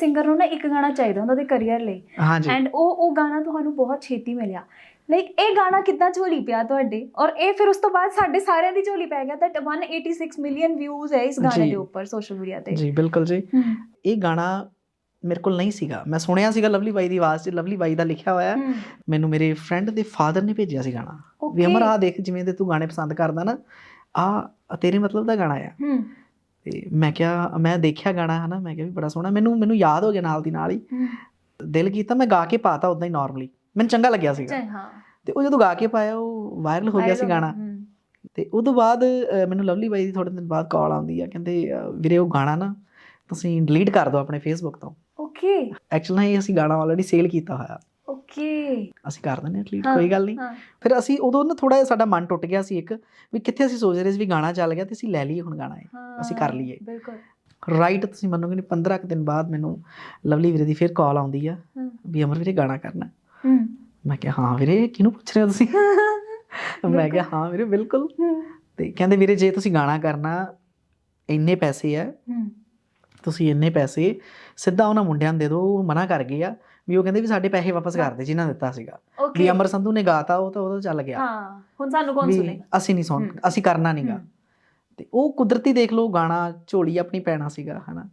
Singer ਨੂੰ ਨਾ ਇੱਕ ਗਾਣਾ ਚਾਹੀਦਾ ਹੁੰਦਾ ਉਹਦੇ ਕੈਰੀਅਰ ਲਈ। ਹਾਂਜੀ। ਐਂਡ ਉਹ ਉਹ ਗਾਣਾ ਤੁਹਾਨੂੰ ਬਹੁਤ ਛੇਤੀ ਮਿਲਿਆ। ਲਾਈਕ ਇਹ ਗਾਣਾ ਕਿੱਦਾਂ ਝੋਲੀ ਪਿਆ ਤੁਹਾਡੇ? ਔਰ ਇਹ ਫਿਰ ਉਸ ਤੋਂ ਬਾਅਦ ਸਾਡੇ ਸਾਰਿਆਂ ਦੀ ਝੋਲੀ ਪੈ ਗਿਆ ਦੈਟ 186 ਮਿਲੀਅਨ ਵਿਊਜ਼ ਹੈ ਇਸ ਗਾਣੇ। ਦੇ ਉੱਪਰ ਸੋਸ਼ਲ ਮੀਡੀਆ ਤੇ। ਜੀ ਬਿਲਕੁਲ ਜੀ। ਇਹ ਗਾਣਾ ਮੇਰੇ ਕੋਲ ਨਹੀਂ ਸੀਗਾ। ਮੈਂ ਸੁਣਿਆ ਸੀਗਾ ਲਵਲੀ ਬਾਈ ਦੀ ਆਵਾਜ਼ 'ਚ ਲਵਲੀ ਬਾਈ ਦਾ ਲਿਖਿਆ ਹੋਇਆ। ਮੈਨੂੰ ਮੇਰੇ ਫਰੈਂਡ ਦੇ ਫਾਦਰ ਨੇ ਭੇਜਿਆ ਸੀ ਗਾਣਾ। ਵੀ ਅਮਰ ਆ ਦੇਖ ਜਿਵੇਂ ਦੇ ਤੂੰ ਗਾਣੇ ਪਸੰਦ ਕਰਦਾ ਨਾ ਆ ਤੇਰੇ ਮਤਲਬ ਦਾ ਗਾਣਾ ਆ। ਤੇ ਮੈਂ ਕਿਹਾ ਮੈਂ ਦੇਖਿਆ ਗਾਣਾ ਹਨਾ ਮੈਂ ਕਿਹਾ ਵੀ ਬੜਾ ਸੋਹਣਾ ਮੈਨੂੰ ਮੈਨੂੰ ਯਾਦ ਹੋ ਗਿਆ ਨਾਲ ਦੀ ਨਾਲ ਹੀ। ਦਿਲ ਕੀਤਾ ਮੈਂ ਗਾ ਕੇ ਪਾਤਾ ਉਦਾਂ ਹੀ ਨਾਰਮਲੀ ਮੈਨੂੰ ਚੰਗਾ ਲੱਗਿਆ ਸੀਗਾ। ਹਾਂ। ਤੇ ਉਹ ਜਦੋਂ ਗਾ ਕੇ ਪਾਇਆ ਉਹ ਵਾਇਰਲ ਹੋ ਗਿਆ ਸੀ ਗਾਣਾ। ਤੇ ਉਹ ਤੋਂ ਬਾਅਦ ਮੈਨੂੰ ਲਵਲੀ ਬਾਈ ਦੀ ਥੋੜੇ ਦਿਨ ਬਾਅਦ ਕਾਲ ਆਉਂਦੀ ਆ ਕਹਿੰਦੇ ਵੀਰੇ ਉਹ ਗਾਣਾ ਨਾ ਤੁਸੀਂ ਡਿਲੀਟ ਕਰ ਦਿਓ ਆਪਣੇ ਫੇਸਬੁੱਕ ਤੋਂ। ਓਕੇ ਐਕਚੁਅਲ ਨਾ ਇਹ ਅਸੀਂ ਗਾਣਾ ਆਲਰੇਡੀ ਸੇਲ ਕੀਤਾ ਹੋਇਆ। ਓਕੇ ਅਸੀਂ ਕਰ ਦਿੰਦੇ ਹਾਂ ਹਾਂ, ਕੋਈ ਗੱਲ ਨਹੀਂ। ਹਾਂ। ਫਿਰ ਅਸੀਂ ਉਦੋਂ ਨਾ ਥੋੜਾ ਜਿਹਾ ਸਾਡਾ ਮਨ ਟੁੱਟ ਗਿਆ ਸੀ ਇੱਕ ਵੀ ਕਿੱਥੇ ਅਸੀਂ ਸੋਚ ਰਹੇ ਸੀ ਵੀ ਗਾਣਾ ਚੱਲ ਗਿਆ ਤੇ ਅਸੀਂ ਲੈ ਲਈਏ ਹੁਣ ਗਾਣਾ ਇਹ ਅਸੀਂ ਕਰ ਲਈਏ। ਬਿਲਕੁਲ। ਰਾਈਟ ਤੁਸੀਂ ਮੰਨੋਗੇ ਨਹੀਂ 15 ਕੁ ਦਿਨ ਬਾਅਦ ਮੈਨੂੰ ਲਵਲੀ ਵੀਰੇ ਦੀ ਫਿਰ ਕਾਲ ਆਉਂਦੀ ਆ ਹਮ, ਵੀ ਅਮਰ ਵੀਰੇ ਗਾਣਾ ਕਰਨਾ। ਹਮ, ਮੈਂ ਕਿਹਾ ਹਾਂ ਵੀਰੇ ਕਿਹਨੂੰ ਪੁੱਛ ਰਹੇ ਹੋ ਤੁਸੀਂ? ਮੈਂ ਕਿਹਾ ਹਾਂ ਵੀਰੇ ਬਿਲਕੁਲ। ਤੇ ਕਹਿੰਦੇ ਵੀਰੇ ਜੇ ਤੁਸੀਂ ਗਾਣਾ ਕਰਨਾ ਇੰਨੇ ਪੈਸੇ ਆ ਤੁਸੀਂ ਇੰਨੇ ਪੈਸੇ ਸਿੱਧਾ ਉਹਨਾਂ ਮੁੰਡਿਆਂ ਨੂੰ ਦੇ ਦਿਓ ਉਹ ਮਨਾ ਕਰ ਗਏ ਆ ਵੀ ਉਹ ਕਹਿੰਦੇ ਵੀ ਸਾਡੇ ਪੈਸੇ ਵਾਪਸ ਕਰ ਦੇ ਜਿਨ੍ਹਾਂ ਦਿੱਤਾ ਸੀਗਾ। ਵੀ ਅਮਰ ਸੰਧੂ ਨੇ ਗਾਤਾ ਉਹ ਤਾਂ ਉਦੋਂ ਚੱਲ ਗਿਆ। ਹਾਂ ਹੁਣ ਸਾਨੂੰ ਕੌਣ ਵੀ ਸੁਣੇਗਾ? ਅਸੀਂ ਨਹੀਂ ਸੁਣ ਹਮ। ਅਸੀਂ ਕਰਨਾ ਨਹੀਂਗਾ ਹਮ, ਤੇ ਉਹ ਕੁਦਰਤੀ ਦੇਖ ਲਓ ਗਾਣਾ ਝੋਲੀ ਆਪਣੀ ਪੈਣਾ ਸੀਗਾ ਹਨਾ।